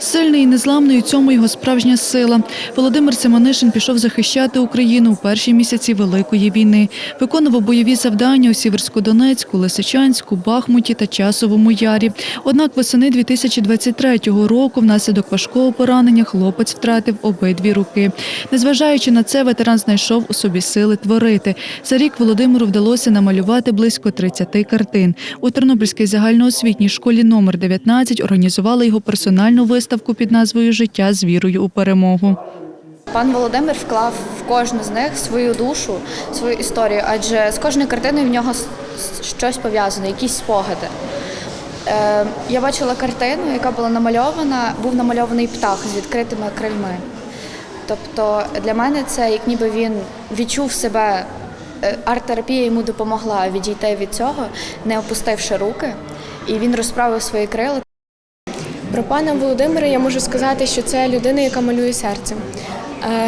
Сильний і незламний у цьому його справжня сила. Володимир Семенишин пішов захищати Україну у перші місяці Великої війни. Виконував бойові завдання у Сіверську-Донецьку, Лисичанську, Бахмуті та Часовому Ярі. Однак восени 2023 року внаслідок важкого поранення хлопець втратив обидві руки. Незважаючи на це, ветеран знайшов у собі сили творити. За рік Володимиру вдалося намалювати близько 30 картин. У Тернопільській загальноосвітній школі номер 19 організували його персональну виставку під назвою Життя з вірою у перемогу. Пан Володимир вклав в кожну з них свою душу, свою історію, адже з кожною картиною в нього щось пов'язане, якісь спогади. Е, я бачила картину, яка була намальована, був намальований птах з відкритими крильми. Тобто для мене це як ніби він відчув себе, е, арт-терапія йому допомогла відійти від цього, не опустивши руки, і він розправив свої крила. Про пана Володимира я можу сказати, що це людина, яка малює серцем.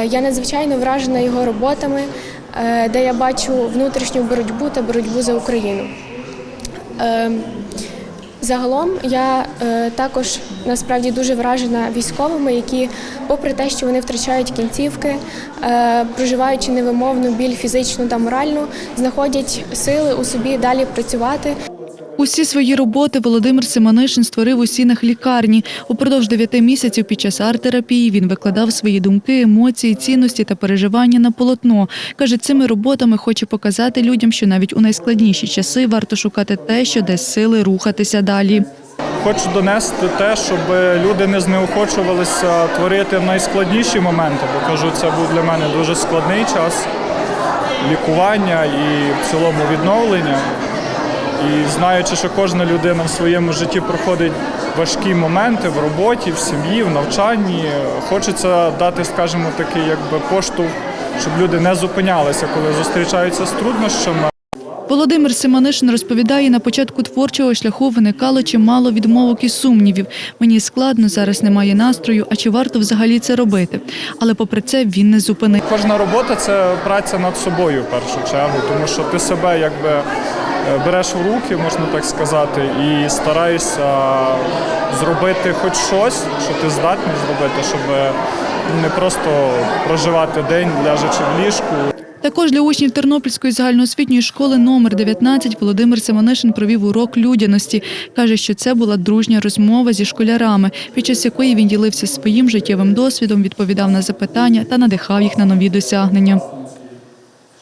Е, Я надзвичайно вражена його роботами, е, де я бачу внутрішню боротьбу та боротьбу за Україну. Е, Загалом я також насправді дуже вражена військовими, які, попри те, що вони втрачають кінцівки, проживаючи невимовну біль фізичну та моральну, знаходять сили у собі далі працювати. Усі свої роботи Володимир Семенишин створив у стінах лікарні. Упродовж дев'яти місяців під час арт-терапії він викладав свої думки, емоції, цінності та переживання на полотно. Каже, цими роботами хоче показати людям, що навіть у найскладніші часи варто шукати те, що дасть сили рухатися далі. Хочу донести те, щоб люди не знеохочувалися творити найскладніші моменти, бо кажу, це був для мене дуже складний час лікування і в цілому відновлення. І знаючи, що кожна людина в своєму житті проходить важкі моменти в роботі, в сім'ї, в навчанні, хочеться дати, скажімо, такий якби поштовх, щоб люди не зупинялися, коли зустрічаються з труднощами. Володимир Семенишин розповідає, на початку творчого шляху виникало чимало відмовок і сумнівів. Мені складно, зараз немає настрою, а чи варто взагалі це робити? Але попри це він не зупинив. Кожна робота це праця над собою в першу чергу, тому що ти себе якби береш в руки, можна так сказати, і стараєшся зробити хоч щось, що ти здатний зробити, щоб не просто проживати день, ляжачи в ліжку. Також для учнів Тернопільської загальноосвітньої школи номер 19 Володимир Семенишин провів урок людяності. Каже, що це була дружня розмова зі школярами, під час якої він ділився своїм життєвим досвідом, відповідав на запитання та надихав їх на нові досягнення.